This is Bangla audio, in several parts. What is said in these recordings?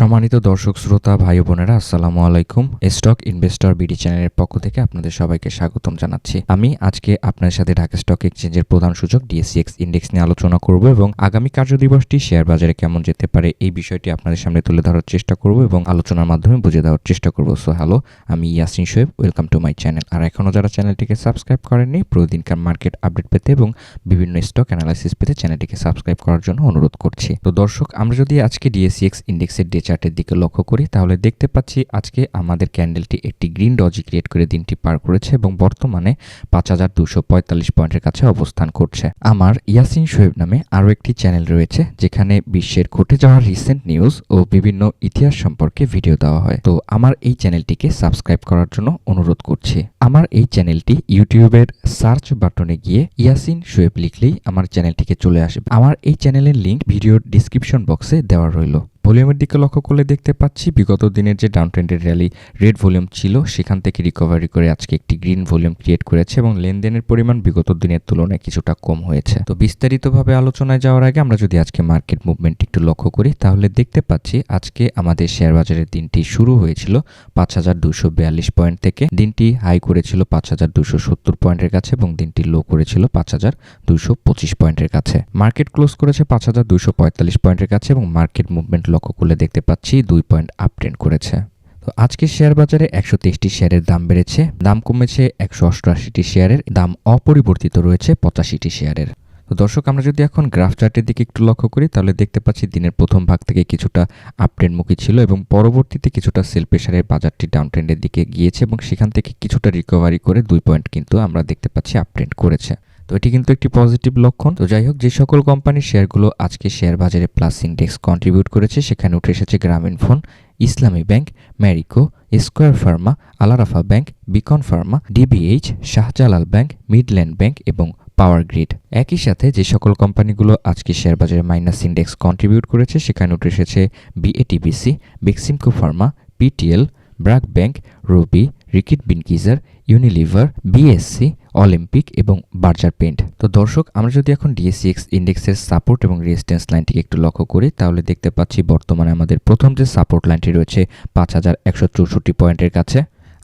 সম্মানিত দর্শক, শ্রোতা, ভাই বোনেরা, আসসালামু আলাইকুম। স্টক ইনভেস্টর বিডি চ্যানেলের পক্ষ থেকে আপনাদের সবাইকে স্বাগতম জানাচ্ছি। আমি আজকে আপনার সাথে ঢাকা স্টক এক্সচেঞ্জের প্রধান সূচক ডিএসসিএক্স ইন্ডেক্স নিয়ে আলোচনা করব এবং আগামী কার্যদিবসটি শেয়ার বাজারে কেমন যেতে পারে এই বিষয়টি আপনাদের সামনে তুলে ধরার চেষ্টা করব এবং আলোচনার মাধ্যমে বুঝে দেওয়ার চেষ্টা করব। সো, হ্যালো, আমি Yasin Shoaib, welcome to my channel. আর এখনও যারা চ্যানেলটিকে সাবস্ক্রাইব করেননি, প্রতিদিনকার মার্কেট আপডেট পেতে এবং বিভিন্ন স্টক অ্যানালাইসিস পেতে চ্যানেলটিকে সাবস্ক্রাইব করার জন্য অনুরোধ করছি। তো দর্শক, আমরা যদি আজকে ডিএসসিএক্স ইন্ডেক্সের ডে চার্টের দিকে লক্ষ্য করি, তাহলে দেখতে পাচ্ছি আজকে আমাদের ক্যান্ডেলটি একটি গ্রিন ডজি ক্রিয়েট করে দিনটি পার করেছে এবং বর্তমানে পাঁচ হাজার দুশো পঁয়তাল্লিশ পয়েন্টের কাছে অবস্থান করছে। আমার ইয়াসিন শোয়েব নামে আরও একটি চ্যানেল রয়েছে, যেখানে বিশ্বের ঘটে যাওয়া রিসেন্ট নিউজ ও বিভিন্ন ইতিহাস সম্পর্কে ভিডিও দেওয়া হয়। তো আমার এই চ্যানেলটিকে সাবস্ক্রাইব করার জন্য অনুরোধ করছি। আমার এই চ্যানেলটি ইউটিউবের সার্চ বাটনে গিয়ে ইয়াসিন শোয়েব লিখলেই আমার চ্যানেলটিকে চলে আসবে। আমার এই চ্যানেলের লিঙ্ক ভিডিওর ডিসক্রিপশন বক্সে দেওয়া রইল। ভলিউমের দিকে লক্ষ্য করলে দেখতে পাচ্ছি বিগত দিনের যে ডাউন ট্রেন্ডের র্যালি রেড ভলিউম ছিল, সেখান থেকে রিকভারি করে আজকে একটি গ্রিন ভলিউম ক্রিয়েট করেছে এবং লেনদেনের পরিমাণ বিগত দিনের তুলনায় কিছুটা কম হয়েছে। তো বিস্তারিতভাবে আলোচনায় যাওয়ার আগে আমরা যদি আজকে মার্কেট মুভমেন্ট একটু লক্ষ্য করি, তাহলে দেখতে পাচ্ছি আজকে আমাদের শেয়ার বাজারের দিনটি শুরু হয়েছিল পাঁচ হাজার দুশো বিয়াল্লিশ পয়েন্ট থেকে। দিনটি হাই করেছিল পাঁচ হাজার দুশো সত্তর পয়েন্টের কাছে এবং দিনটি লো করেছিল পাঁচ হাজার দুশো পঁচিশ পয়েন্টের কাছে। মার্কেট ক্লোজ করেছে পাঁচ হাজার দুশো পঁয়তাল্লিশ পয়েন্টের কাছে এবং মার্কেট মুভমেন্ট লক্ষ্য করলে দেখতে পাচ্ছি দুই পয়েন্ট আপ করেছে। তো আজকে শেয়ার বাজারে একশো তেইশটি শেয়ারের দাম বেড়েছে, দাম কমেছে একশো অষ্টআশিটি শেয়ারের, দাম অপরিবর্তিত রয়েছে পঁচাশিটি শেয়ারের। তো দর্শক, আমরা যদি এখন গ্রাফ চার্টের দিকে একটু লক্ষ্য করি, তাহলে দেখতে পাচ্ছি দিনের প্রথম ভাগ থেকে কিছুটা আপ ট্রেন্ডমুখী ছিল এবং পরবর্তীতে কিছুটা সেল প্রেশারে বাজারটি ডাউন ট্রেন্ডের দিকে গিয়েছে এবং সেখান থেকে কিছুটা রিকভারি করে দুই পয়েন্ট কিন্তু আমরা দেখতে পাচ্ছি আপ ট্রেন্ড করেছে। তো এটি কিন্তু একটি পজিটিভ লক্ষণ। তো যাই হোক, যে সকল কোম্পানির শেয়ারগুলো আজকে শেয়ার বাজারে প্লাস ইন্ডেক্স কন্ট্রিবিউট করেছে, সেখানে উঠে এসেছে Grameenphone Islami bank Marico square pharma Alarafah bank Beacon pharma DBH Shahjalal bank Midland bank এবং পাওয়ার গ্রিড একই সাথে যে সকল কোম্পানিগুলো আজকে শেয়ার বাজারে মাইনাস ইন্ডেক্স কন্ট্রিবিউট করেছে, সেখানে উঠে এসেছে BATBC Beximco pharma PTL BRAC bank Ruby Reckitt Benckiser Unilever BSC Olympic এবং বার্জার পেন্ট তো দর্শক, আমরা যদি এখন ডিএসসিএক্স ইন্ডেক্সের সাপোর্ট এবং রেজিস্ট্যান্স লাইনটিকে একটু লক্ষ্য করি, তাহলে দেখতে পাচ্ছি বর্তমানে আমাদের প্রথম যে সাপোর্ট লাইনটি রয়েছে পাঁচ হাজার একশো চৌষট্টি পয়েন্টের কাছে।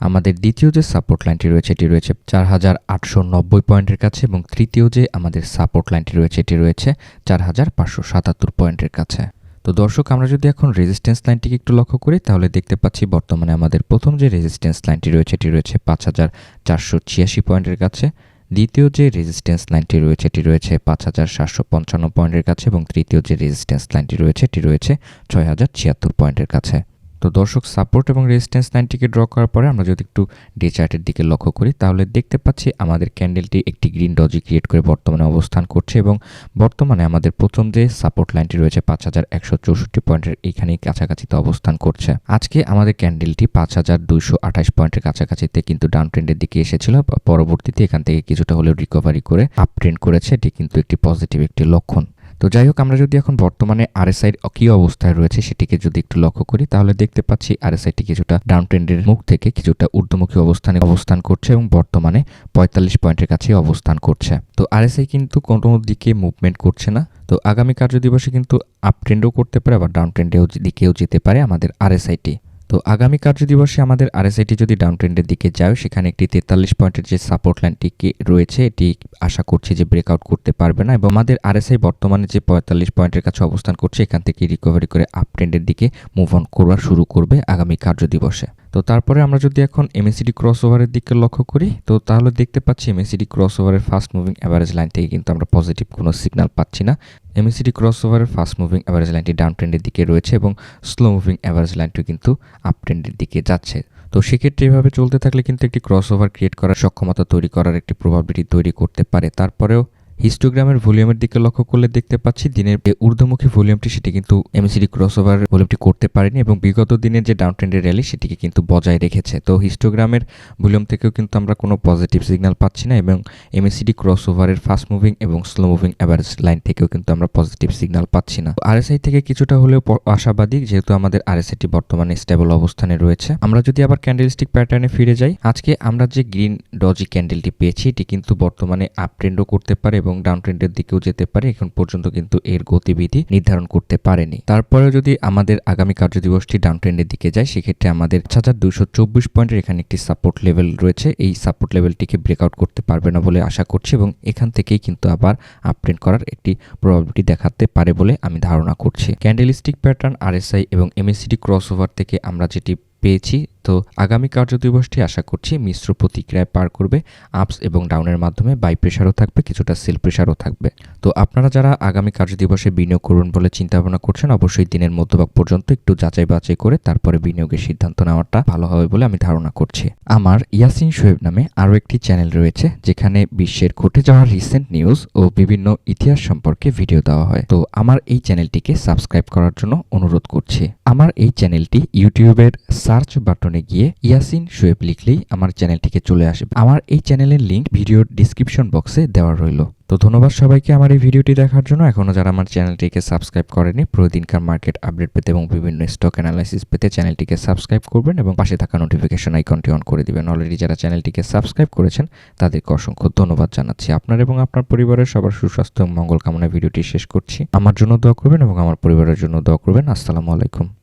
আমাদের দ্বিতীয় যে সাপোর্ট লাইনটি রয়েছে, এটি রয়েছে চার হাজার আটশো নব্বই পয়েন্টের কাছে এবং তৃতীয় যে আমাদের সাপোর্ট লাইনটি রয়েছে, এটি রয়েছে চার হাজার পাঁচশো সাতাত্তর পয়েন্টের কাছে। তো দর্শক, আমরা যদি এখন রেজিস্ট্যান্স লাইনটিকে একটু লক্ষ্য করি, তাহলে দেখতে পাচ্ছি বর্তমানে আমাদের প্রথম যে রেজিস্ট্যান্স লাইনটি রয়েছে, এটি রয়েছে পাঁচ হাজার চারশো ছিয়াশি পয়েন্টের কাছে। দ্বিতীয় যে রেজিস্ট্যান্স লাইনটি রয়েছে, এটি রয়েছে পাঁচ হাজার সাতশো পঞ্চান্ন পয়েন্টের কাছে এবং তৃতীয় যে রেজিস্ট্যান্স লাইনটি রয়েছে, এটি রয়েছে ছয় হাজার ছিয়াত্তর পয়েন্টের কাছে। তো দর্শক সাপোর্ট এবং রেজিস্ট্যান্স লাইনটিকে ড্র করার পরে আমরা যদি একটু ডে চার্টের দিকে লক্ষ্য করি, তাহলে দেখতে পাচ্ছি আমাদের ক্যান্ডেলটি একটি গ্রিন ডজি ক্রিয়েট করে বর্তমানে অবস্থান করছে এবং বর্তমানে আমাদের প্রথম যে সাপোর্ট লাইনটি রয়েছে পাঁচ হাজার একশো চৌষট্টি পয়েন্টের এইখানেই কাছাকাছিতে অবস্থান করছে। আজকে আমাদের ক্যান্ডেলটি পাঁচ হাজার দুইশো আঠাশ পয়েন্টের কাছাকাছিতে কিন্তু ডাউন ট্রেন্ডের দিকে এসেছিল। পরবর্তীতে এখান থেকে কিছুটা হলেও রিকভারি করে আপ ট্রেন্ড করেছে। এটি কিন্তু একটি পজিটিভ একটি লক্ষণ। তো যাই হোক, আমরা যদি এখন বর্তমানে আরএসআই কী অবস্থায় রয়েছে সেটিকে যদি একটু লক্ষ্য করি, তাহলে দেখতে পাচ্ছি আরএসআইটি কিছুটা ডাউন ট্রেন্ডের মুখ থেকে কিছুটা ঊর্ধ্বমুখী অবস্থানে অবস্থান করছে এবং বর্তমানে পঁয়তাল্লিশ পয়েন্টের কাছে অবস্থান করছে। তো আরএসআই কিন্তু কোনো দিকে মুভমেন্ট করছে না। তো আগামী কার্যদিবসে কিন্তু আপ ট্রেন্ডও করতে পারে, আবার ডাউন ট্রেন্ডেও দিকেও যেতে পারে আমাদের আরএসআইটি তো আগামী কার্যদিবসে আমাদের আরএসআইটি যদি ডাউন ট্রেন্ডের দিকে যায়, সেখানে একটি তেতাল্লিশ পয়েন্টের যে সাপোর্ট লাইনটি রয়েছে, এটি আশা করছি যে ব্রেকআউট করতে পারবে না এবং আমাদের আরএসআই বর্তমানে যে পঁয়তাল্লিশ পয়েন্টের কাছে অবস্থান করছে, এখান থেকে রিকভারি করে আপ ট্রেন্ডের দিকে মুভ অন করা শুরু করবে আগামী কার্যদিবসে। তো তারপরে আমরা যদি এখন এমএসিডি ক্রস ওভারের দিকে লক্ষ্য করি, তো তাহলে দেখতে পাচ্ছি এমএসিডি ক্রস ওভারের ফাস্ট মুভিং অ্যাভারেজ লাইন থেকে কিন্তু আমরা পজিটিভ কোনো সিগনাল পাচ্ছি না। এমএসিডি ক্রস ওভারের ফাস্ট মুভিং অ্যাভারেজ লাইনটি ডাউন ট্রেন্ডের দিকে রয়েছে এবং স্লো মুভিং অ্যাভারেজ লাইনটি কিন্তু আপ ট্রেন্ডের দিকে যাচ্ছে। তো সেক্ষেত্রে এভাবে চলতে থাকলে কিন্তু একটি ক্রস ওভার ক্রিয়েট করার সক্ষমতা তৈরি করার একটি প্রভাবিলিটি তৈরি করতে পারে। তারপরেও হিস্টোগ্রামের ভলিউমের দিকে লক্ষ্য করলে দেখতে পাচ্ছি দিনের ঊর্ধ্বমুখী ভলিউমটি, সেটি কিন্তু এমসিডি ক্রস ওভার ভলিউমটি করতে পারেনি এবং বিগত দিনের যে ডাউন ট্রেন্ডের র্যালি সেটিকে কিন্তু বজায় রেখেছে। তো হিস্টোগ্রামের ভলিউম থেকেও কিন্তু আমরা কোনো পজিটিভ সিগন্যাল পাচ্ছি না এবং এমএসিডি ক্রস ওভারের ফাস্ট মুভিং এবং স্লো মুভিং অ্যাভারেজ লাইন থেকেও কিন্তু আমরা পজিটিভ সিগন্যাল পাচ্ছি না। আরএসআই থেকে কিছুটা হলেও আশাবাদী, যেহেতু আমাদের আরএসআইটি বর্তমানে স্টেবল অবস্থানে রয়েছে। আমরা যদি আবার ক্যান্ডেলস্টিক প্যাটার্নে ফিরে যাই, আজকে আমরা যে গ্রিন ডজি ক্যান্ডেলটি পেয়েছি, এটি কিন্তু বর্তমানে আপ ট্রেন্ডও করতে পারে এবং ডাউন ট্রেন্ডের দিকেও যেতে পারে, এখন পর্যন্ত কিন্তু এর গতিবিধি নির্ধারণ করতে পারেনি। তারপরেও যদি আমাদের আগামী কার্যদিবসটি ডাউন ট্রেন্ডের দিকে যায়, সেক্ষেত্রে আমাদের পাঁচ হাজার দুশো চব্বিশ পয়েন্টের এখানে একটি সাপোর্ট লেভেল রয়েছে। এই সাপোর্ট লেভেলটিকে ব্রেকআউট করতে পারবে না বলে আশা করছি এবং এখান থেকেই কিন্তু আবার আপট্রেন্ড করার একটি প্রবাবিলিটি দেখাতে পারে বলে আমি ধারণা করছি। ক্যান্ডেলিস্টিক প্যাটার্ন আরএসআই এবং এমএসিডি ক্রসওভার থেকে আমরা যেটি পেয়েছি তো আগামী কার্যদিবসটি আশা করছি মিশ্র প্রতিক্রিয়ায় পার করবে আপস এবং ডাউনের মাধ্যমে বাই প্রেশারও থাকবে, কিছুটা সেল প্রেশারও থাকবে। তো আপনারা যারা আগামী কার্যদিবসে বিনিয়োগ করুন বলে চিন্তা ভাবনা করছেন, অবশ্যই দিনের মধ্যভাগ পর্যন্ত একটু যাচাই বাছাই করে তারপরে বিনিয়োগের সিদ্ধান্ত নেওয়াটা ভালো হবে বলে আমি ধারণা করছি। আমার ইয়াসিন শোয়েব নামে আরও একটি চ্যানেল রয়েছে, যেখানে বিশ্বের ঘটে যাওয়া রিসেন্ট নিউজ ও বিভিন্ন ইতিহাস সম্পর্কে ভিডিও দেওয়া হয়। তো আমার এই চ্যানেলটিকে সাবস্ক্রাইব করার জন্য অনুরোধ করছি। আমার এই চ্যানেলটি ইউটিউবের সার্চ বাটনে গিয়ে ইয়াসিন শোয়েব লিখলেই আমার চ্যানেলটিকে চলে আসবে। আমার এই চ্যানেলের লিঙ্ক ভিডিওর ডিসক্রিপশন বক্সে দেওয়া রইল। তো ধন্যবাদ সবাইকে আমার এই ভিডিওটি দেখার জন্য। এখনও যারা আমার চ্যানেলটিকে সাবস্ক্রাইব করেনি প্রতিদিনকার মার্কেট আপডেট পেতে এবং বিভিন্ন স্টক অ্যানালাইসিস পেতে চ্যানেলটিকে সাবস্ক্রাইব করবেন এবং পাশে থাকা নোটিফিকেশন আইকনটি অন করে দিবেন। অলরেডি যারা চ্যানেলটিকে সাবস্ক্রাইব করেছেন, তাদেরকে অসংখ্য ধন্যবাদ জানাচ্ছি। আপনার এবং আপনার পরিবারের সবার সুস্বাস্থ্য এবং মঙ্গল কামনায় ভিডিওটি শেষ করছি। আমার জন্য দোয়া করবেন এবং আমার পরিবারের জন্য দোয়া করবেন। আসসালামু আলাইকুম।